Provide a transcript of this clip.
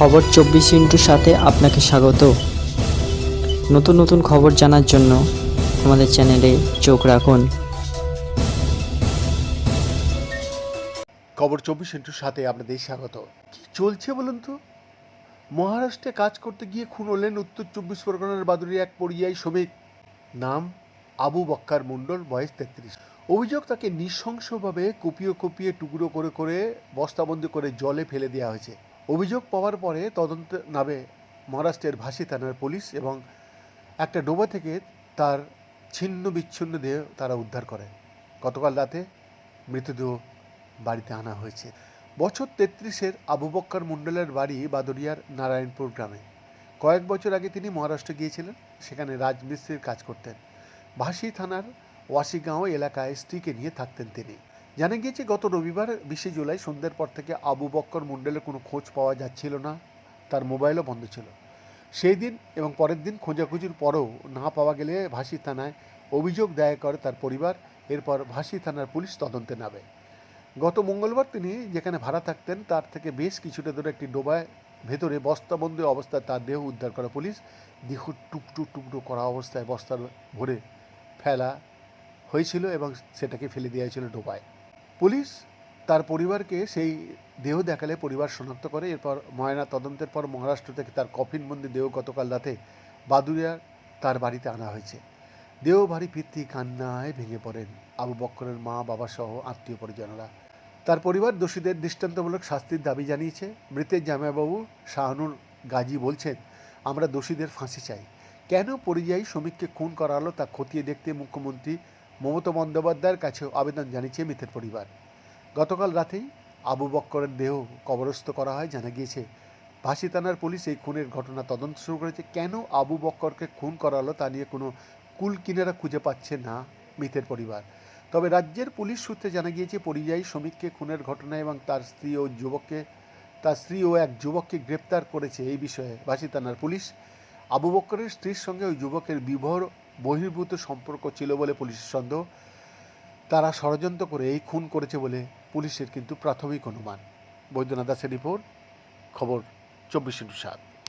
খবর চব্বিশ ইন্টুর সাথে আপনাকে স্বাগত। নতুন নতুন খবর জানার জন্য আমাদের চ্যানেলে চোখ রাখুন। খবর চব্বিশ ইন্টুর সাথে আপনাদের স্বাগত। কি চলছে বলুন তো? মহারাষ্ট্রে কাজ করতে গিয়ে খুন হলেন উত্তর চব্বিশ পরগনার বাদুড়ির এক পরিযায়ী শ্রমিক। নাম আবু বক্কার মণ্ডল বয়স তেত্রিশ। অভিযোগ তাকে নৃশংসভাবে কুপিয়ে কুপিয়ে টুকরো করে করে বস্তাবন্দি করে জলে ফেলে দেওয়া হয়েছে। অভিযোগ পাওয়ার পরে তদন্ত নামে মহারাষ্ট্রের ভাসি থানার পুলিশ এবং একটা ডোবা থেকে তার ছিন্ন বিচ্ছিন্ন দেহ তারা উদ্ধার করে। গতকাল রাতে মৃতদেহ বাড়িতে আনা হয়েছে। বছর তেত্রিশের আবু বক্কর মণ্ডলের বাড়ি বাদরিয়ার নারায়ণপুর গ্রামে। কয়েক বছর আগে তিনি মহারাষ্ট্র গিয়েছিলেন, সেখানে রাজমিস্ত্রির কাজ করতেন। ভাসি থানার ওয়াসিগাঁও এলাকায় স্ত্রীকে নিয়ে থাকতেন তিনি। জানা গিয়েছে, গত রবিবার বিশে জুলাই সন্ধ্যের পর থেকে আবু বক্কর মণ্ডলের কোনো খোঁজ পাওয়া যাচ্ছিল না, তার মোবাইলও বন্ধ ছিল। সেই দিন এবং পরের দিন খোঁজাখুঁজির পরেও না পাওয়া গেলে ভাসি থানায় অভিযোগ দায়ের করে তার পরিবার, এরপর ভাসি থানার পুলিশ তদন্তে নামে। গত মঙ্গলবার তিনি যেখানে ভাড়া থাকতেন, তার থেকে বেশ কিছুটা দূরে একটি ডোবায় ভেতরে বস্তাবন্দি অবস্থায় তার দেহ উদ্ধার করা পুলিশ। দেহ টুকটু টুকরো করা অবস্থায় বস্তার ভরে ফেলা হয়েছিল এবং সেটাকে ফেলে দেওয়া হয়েছিল ডোবায়। পুলিশ তার পরিবারকে সেই দেহ দেখালে পরিবার শনাক্ত করে, এরপর ময়না তদন্তের পর মহারাষ্ট্র থেকে তার কফিনবন্দি দেহ গতকাল রাতে বাদুরিয়া তার বাড়িতে আনা হয়েছে। দেহ ভারী পিতৃ কান্নায় ভেঙে পড়েন আবু বক্করের মা, বাবা সহ আত্মীয় পরিজনরা। তার পরিবার দোষীদের দৃষ্টান্তমূলক শাস্তির দাবি জানিয়েছে। মৃতের জামাইবাবু শাহানুর গাজী বলছেন, আমরা দোষীদের ফাঁসি চাই। কেন পরিযায়ী শ্রমিককে খুন করা হলো তা খতিয়ে দেখতে মুখ্যমন্ত্রী মমতা বন্দ্যোপাধ্যায়ের কাছে আবেদন জানিয়েছে মৃতের পরিবার। গতকাল রাতেই আবু বক্করের দেহ কবরস্থ করা হয়, জানা গিয়েছে ভাসি থানার পুলিশ এই খুনের ঘটনা তদন্ত শুরু করেছে। কেন আবু বক্করকে খুন করা হলো তা নিয়ে কোনো কুল কিনারা খুঁজে পাচ্ছে না মৃতের পরিবার। তবে রাজ্যের পুলিশ সূত্রে জানা গিয়েছে, পরিযায়ী শ্রমিককে খুনের ঘটনা এবং তার স্ত্রী ও যুবককে, তার স্ত্রী ও এক যুবককে গ্রেপ্তার করেছে। এই বিষয়ে ভাসি থানার পুলিশ আবু বক্করের স্ত্রীর সঙ্গে ওই যুবকের বিভোর বহির্ভূত সম্পর্ক ছিল বলে পুলিশের সন্দেহ। তারা ষড়যন্ত্র করে এই খুন করেছে বলে পুলিশের কিন্তু প্রাথমিক অনুমান। বৈদ্যনাথ দাসের রিপোর্ট, খবর চব্বিশ ইন্টু সাত।